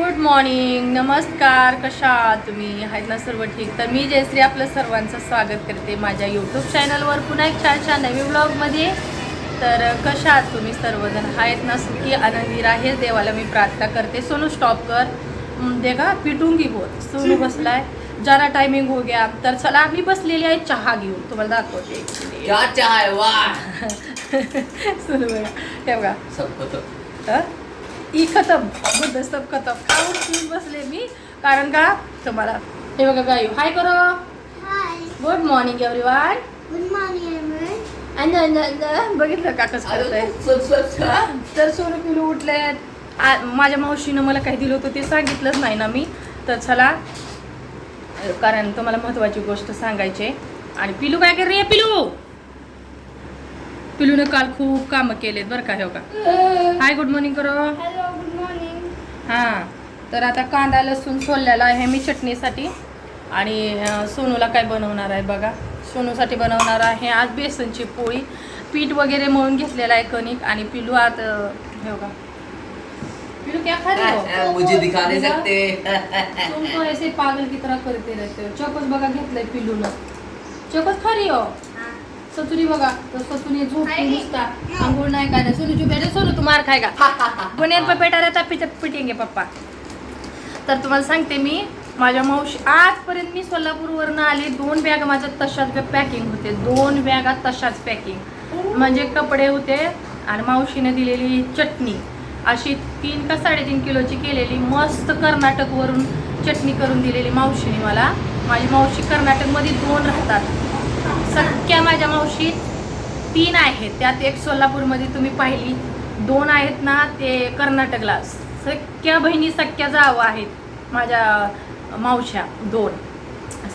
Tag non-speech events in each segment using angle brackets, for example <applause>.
Good morning नमस्कार. कशा आहात तुम्ही? आहेत ना सर्व ठीक? तर मी जयश्री आपलं सर्वांचं स्वागत करते माझ्या यूट्यूब चॅनलवर पुन्हा एक छान छान नवीन ब्लॉगमध्ये तर कशा आहात तुम्ही सर्वजण? आहेत ना सुखी आनंदी राहे देवाला मी प्रार्थना करते. सोनू स्टॉप कर. देखा पिटूंगी बहुत सोनू बसलाय. जरा टायमिंग हो गया. तर चला मी बसलेली आहे चहा घेऊन. तुम्हाला दाखवते. क्या चाय वाह. <laughs> सोनू बघा. हे बघा. ई खतम. बुद्ध सब खतम. खाऊन पिऊन बसले मी. कारण का? तुम्हाला. हे बघा गायू हाय करो. Good morning everyone Good morning, everyone. बघितलं का कसं करतंय? सब सब सब तर सोनू पिलू उठले माझ्या मावशीनं मला काय दिलं होतं ते सांगितलंच नाही ना मी. तर चला. कारण तुम्हाला महत्वाची गोष्ट सांगायची आहे. आणि पिलू काय कर रे पिलू? पिलूने काल खूप कामं केलेत बरं का हे का? हाय गुड मॉर्निंग करो. Good morning. हां तर आता कांदा लसूण सोललेला आहे मी चटणीसाठी. आणि सोनूला काय बनवणार आहे बघा. सोनूसाठी बनवणार आहे आज बेसनची पोळी. पीठ वगैरे मळून घेतलेलं आहे कणिक आणि पिलू आत अं, हे बघा पिलू क्या खा रहे हो? मुझे दिखा नहीं दिखा? सकते. तुम तो ऐसे पागल की तरह करते रहते हो. चोकोस बघा घेतलंय पिलूनं. चोकोस खा रही हो? सचुरी बघा तर सचुरी झोप खाएगी? नुसता. आंघोळ नाही काय सोनू चुप आहे सोनू तू मार खायगा बुनियाद पे पेटा रहता पिट पिटेंगे पप्पा. तर तुम्हाला सांगते मी माझ्या मावशी आजपर्यंत मी सोलापूरवरनं आली दोन बॅग माझ्या तशाच पॅकिंग होते. दोन बॅगा तशाच पॅकिंग म्हणजे कपडे होते आणि मावशीने दिलेली चटणी. अशी तीन का साडेतीन किलोची केलेली मस्त कर्नाटकवरून चटणी करून दिलेली मावशीने मला. माझी मावशी कर्नाटकमध्ये दोन राहतात. सख्या माझ्या मावशी तीन आहेत. त्यात एक सोलापूरमध्ये तुम्ही पाहिली. दोन आहेत ना ते कर्नाटकला. सख्या बहिणी सख्या जावा आहेत माझ्या मावश्या दोन.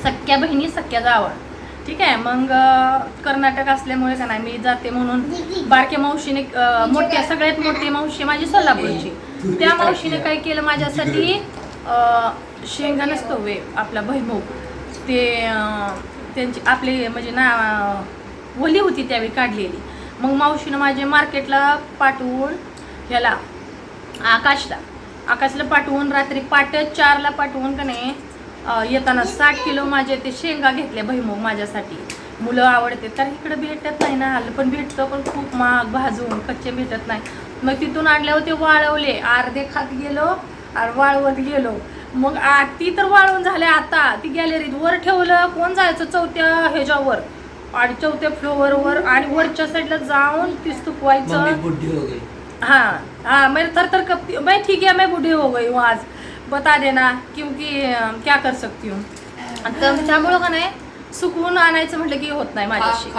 सख्या बहिणी सख्या जावा. ठीक आहे? मग कर्नाटक असल्यामुळे का नाही मी जाते म्हणून बारक्या मावशीने मोठ्या सगळ्यात मोठी मावशी माझी सोलापूरची. त्या मावशीने काय केलं माझ्यासाठी? शेंगा नसतो वे आपला भैमुख ते त्यांची आपले म्हणजे ना वली ओली होती त्यावेळी काढलेली. मग मावशीनं माझे मार्केटला पाठवून ह्याला आकाशला आकाशला पाठवून रात्री पाट चारला पाठवून का नाही येताना साठ किलो माझे ते शेंगा घेतल्या भैमुख माझ्यासाठी. मुलं आवडते तर इकडं भेटत नाही ना आलं पण भेटतं पण खूप महाग भाजून कच्चे भेटत नाही. मग तिथून आणल्यावर ते वाळवले अर्धे खात गेलो आणि वाळवत गेलो. मग आ ती तर वाळवून झाले आता. ती गॅलरीत वर ठेवलं कोण जायचं चौथ्या ह्याच्यावर? आणि चौथ्या फ्लोअरवर आणि वरच्या साईडला जाऊन तीच बुढ़ी हो गई. हाँ हाँ मैं थर थर कपती मैं ठीक है मैं बूढ़ी हो गई हूँ आज. बता देना क्योंकि क्या कर सकती हूँ? तर त्यामुळं का नाही सुकवून आणायचं म्हटलं की होत नाही माझ्याशी.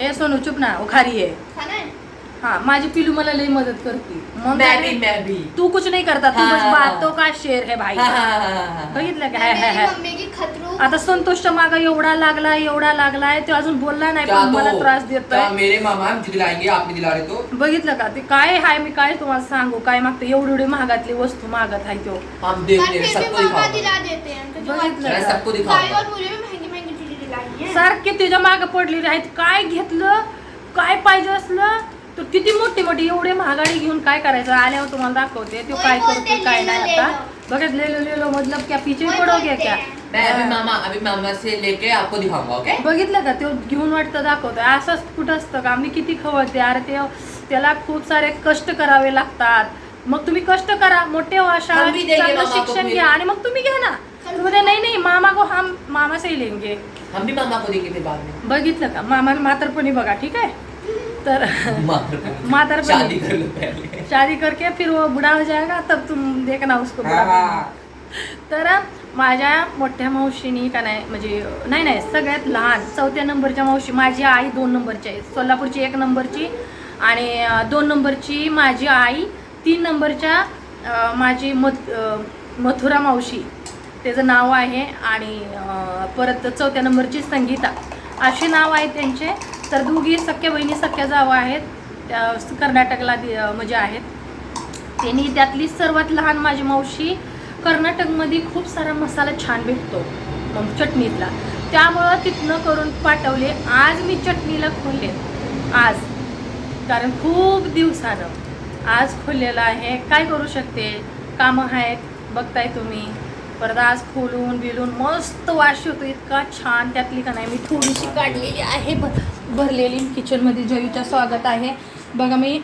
ए सोनू चुप ना उखारी आहे? है? माझी पिलू मला लई मदत करते. मग मैं काय भी नाही, मैं भी तू कुछ नहीं करता तू बस हाँ. बातों का शेर है भाई? हाँ, हाँ, हाँ, हाँ. बघितलं का? मैं है, है, है. मम्मी की खतरू? आता संतोषच्या मागा एवढा लागलाय एवढा लागलाय तो अजून बोलला नाही क्या पण मला त्रास क्या देतोय मेरे मामा मुझे दिलाएंगे आप नहीं दिला रहे तो बघितलं का? ते काय हाय मी काय तुम्हाला सांगू? काय मागते? एवढी एवढी महागातली वस्तू मागत आहे तो. हम देख पर ले फिर भी सबको मामा दिखाओ. दिला देते हैं तो जो बघितलं मैं का? सबको भाई दिखाऊंगा और मुझे भी महंगी महंगी चीजें दिलाई हैं। सारखे तुझ्या मागे पडलेले आहेत. काय घेतलं? काय पाहिजे असलं? तर किती मोठी मोठी एवढे महागाडी घेऊन काय करायचं? आल्यावर तुम्हाला दाखवते तो काय करतो काय नाही ले आता. लो. बघत लेलो लेलो मतलब क्या पीछे पडोगे बोलते? क्या? हैं. अभी हा. मामा अभी मामा से लेके आपको दिखाऊंगा ओके बघितलं का? तो घेऊन वाटतं दाखवतोय. असंच कुठं असतं का? मी किती खवळते अरे ते त्याला खूप सारे कष्ट करावे लागतात. मग तुम्ही कष्ट करा मोठे व्हा शाळेत हम भी देंगे चांगलं मामा को शिक्षण फिर. घ्या आणि मग तुम्ही घ्या ना. तुम्ही नाही नाही मामा को हम मामा से ही लेंगे. हम भी मामा को देंगे फिर बाद में. बघितलं का? मामा म्हातारपणी बघा ठीक आहे? तर मात्र मातर शादी करके फिर वो बुढ़ा हो जाएगा तब तुम देखना उसको हाँ. तर माझ्या मोठ्या मावशीनी का नाही म्हणजे नाही नाही सगळ्यात लहान चौथ्या नंबरच्या मावशी माझी आई दोन नंबरची आहे. सोलापूरची एक नंबरची आणि दोन नंबरची माझी आई तीन नंबरच्या माझी मथ मथुरा मावशी. त्याचं नाव आहे आणि परत चौथ्या नंबरची संगीता. असे नाव आहेत त्यांचे. तर दोघी सख्या बहिणी सख्या जावा आहेत. त्या कर्नाटकला दि- म्हणजे आहेत. त्यांनी त्यातली सर्वात लहान माझी मावशी कर्नाटकमध्ये खूप सारा मसाला छान भेटतो चटणीतला. त्यामुळं तिथनं करून पाठवले. आज मी चटणीला खोलले. आज. कारण खूप दिवसानं. आज खोललेलं आहे. काय करू शकते? कामं आहेत. बघताय तुम्ही. परत आज खोलून बिलून मस्त वाश येतो इतका छान त्यातली का नाही मी थोडीशी काढलेली आहे भ भरलेली किचनमध्ये जयूच्या स्वागत आहे. बघा मी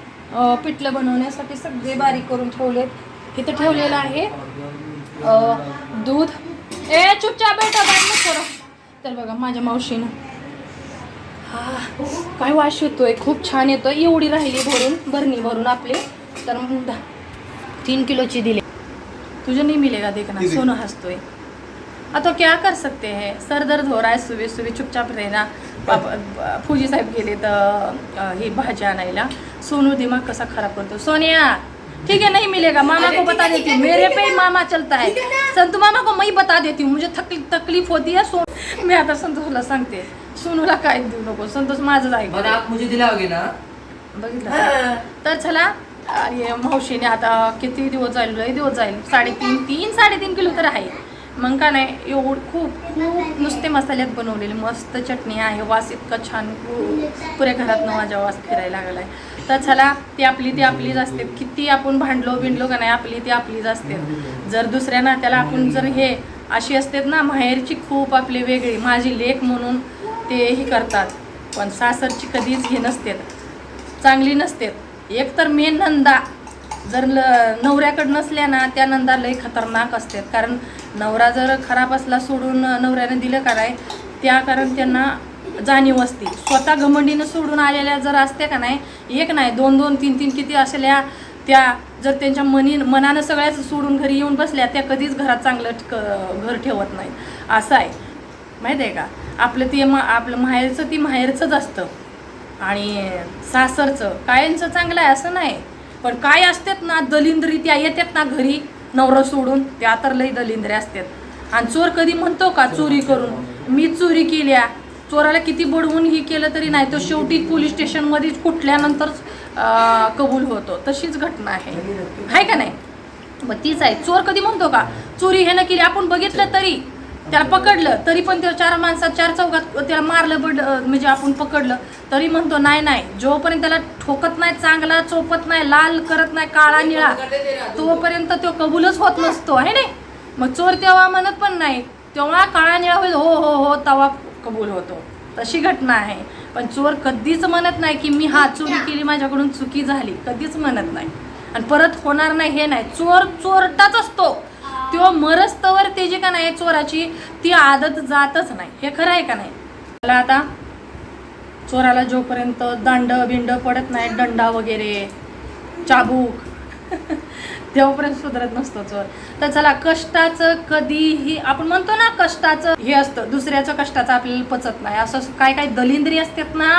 पिठलं बनवण्यासाठी सगळे बारीक करून ठेवलेत. इथं ठेवलेलं आहे दूध. ए चुपचाप बेटा बांध थोडं तर बघा माझ्या मावशीनं. हा काय वाश येतोय खूप छान येतोय. एवढी राहिली भरून भरणी भरून आपली. तर मग तीन किलोची दिली. तुझे नहीं मिलेगा देखना। सोनू हंसतोय. अब तो क्या कर सकते हैं? सर दर्द हो रहा है सुबह सुबह चुपचाप रहना. फौजी साहेब गेले तर हे भाजी आणायला सोनू दिमाग कसा खराब करतो सोनिया ठीक है नहीं मिलेगा. मामा को बता देती हूँ मेरे पे ही मामा चलता है. संतू मामा को मैं बता देती हूँ मुझे थक तकलीफ होती है सो. मी आता संतोषला सांगते सोनूला काय देऊ नको संतोष ऐक आप मुझे दिलाओगे ना? बघितलं? तर चला अरे मावशीने आता किती दिवस जाईल? लय दिवस जाईल. साडेतीन तीन साडेतीन किलो तर आहे. मग का नाही एवढं खूप खूप नुसते मसाल्यात बनवलेले मस्त चटणी आहे वास इतका छान पुऱ्या घरात माझ्या वास फिरायला लागलाय. तर चला ती आपली ती आपलीच असते. किती आपण भांडलो बिंडलो का नाही आपली ती आपलीच असते. जर दुसऱ्या नात्याला आपण जर हे अशी असतात ना माहेरची खूप आपली वेगळी माझी लेख म्हणून ते हे करतात. पण सासरची कधीच हे नसते चांगली नसते एक तर मेन नंदा जर ल नवऱ्याकडं नसल्या ना त्या नंदा लई खतरनाक असतात. कारण नवरा जर खराब असला सोडून नवऱ्याने दिलं का नाही त्या कारण त्यांना जाणीव असते. स्वतः घमंडीनं सोडून आलेल्या जर असत्या का नाही एक नाही दोन दोन तीन तीन किती असल्या त्या जर त्यांच्या मनी मनानं सगळ्याच सोडून घरी येऊन बसल्या त्या कधीच घरात चांगलं ठ- घर ठेवत नाहीत. असं आहे. माहिती आहे का? आपलं ते मा आपलं माहेरचं ती माहेरचंच असतं. आणि सासरचं. कायंचं चांगलं आहे असं नाही. पण काय असतात ना दलिंद्री त्या येतात ना घरी नवरं सोडून त्या तर लई दलिंद्रे असतात. आणि चोर कधी म्हणतो का चोरी करून? मी चोरी केल्या. चोराला किती बडवून ही केलं तरी नाही. तो शेवटी पोलीस स्टेशनमध्ये कुठल्यानंतर कबूल होतो. तशीच घटना आहे. आहे का नाही? मग तीच आहे. चोर कधी म्हणतो का चोरी हे न केली. आपण बघितलं तरी. त्याला पकडलं तरी पण त्या चार माणसात चार चौघात त्याला मारलं बड म्हणजे आपण पकडलं. तरी म्हणतो नाही नाही जोपर्यंत त्याला ठोकत नाही चांगला चोपत नाही लाल करत नाही काळा निळा तोपर्यंत तो कबूलच होत नसतो आहे नाही? मग चोर तेव्हा म्हणत पण नाही. तेव्हा काळा निळा होईल हो हो हो तेव्हा कबूल होतो. तशी घटना आहे. पण चोर कधीच म्हणत नाही की मी हा चोरी केली माझ्याकडून चुकी झाली. कधीच म्हणत नाही. आणि परत होणार नाही हे नाही. चोर चोरटाच असतो. तो मरस्तवर ते जे का नाही चोराची ती आदत जातच नाही. हे खरं आहे का नाही? मला आता चोराला जोपर्यंत दांड बिंड पडत नाही दंडा वगैरे चाबूक <laughs> तेव्हापर्यंत सुधरत नसतो चोर. तर चला कष्टाचं कधीही आपण म्हणतो ना कष्टाचं हे असतं. दुसऱ्याचं कष्टाचं आपल्याला पचत नाही. असं काय काय दलिंद्री असतात ना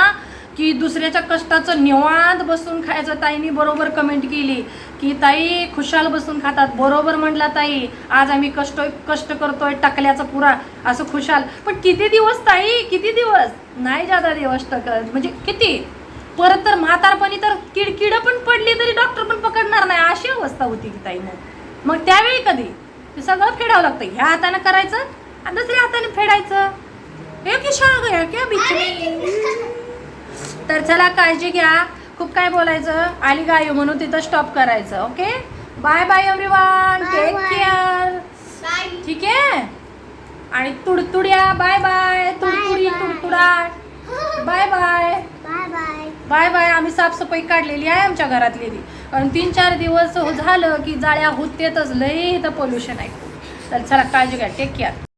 की दुसऱ्याच्या कष्टाचं निवांत बसून खायचं ताईनी बरोबर कमेंट केली की ताई खुशाल बसून खातात. बरोबर म्हटला ताई आज आम्ही कष्ट कष्ट करतोय टाकल्याचा पुरा असं खुशाल. पण किती दिवस ताई किती दिवस? नाही जादा दिवस टकत म्हणजे किती? परत तर म्हातारपणी तर किडकिड पण पडली तरी डॉक्टर पण पकडणार नाही. अशी अवस्था होती की ताई मग. मग त्यावेळी कधी? ते सगळं फेडावं लागतं. ह्या हाताने करायचं आणि दुसऱ्या हाताने फेडायचं. हे की शाळा ह्या क्या बीच तर चला काळजी घ्या. खूप काय बोलायचं? आली गाय म्हणून तिथं स्टॉप करायचं okay bye bye everyone take. Care ठीक आहे? आणि तुडतुड्या. बाय बाय तुडतुडी. तुडतुडा. बाय बाय बाय बाय आम्ही साफसफाई काढलेली आहे आमच्या घरातली ती. आणि तीन चार दिवस झालं की जाळ्या होतेतच लई तर पोल्युशन आहे. तर चला काळजी घ्या. Take care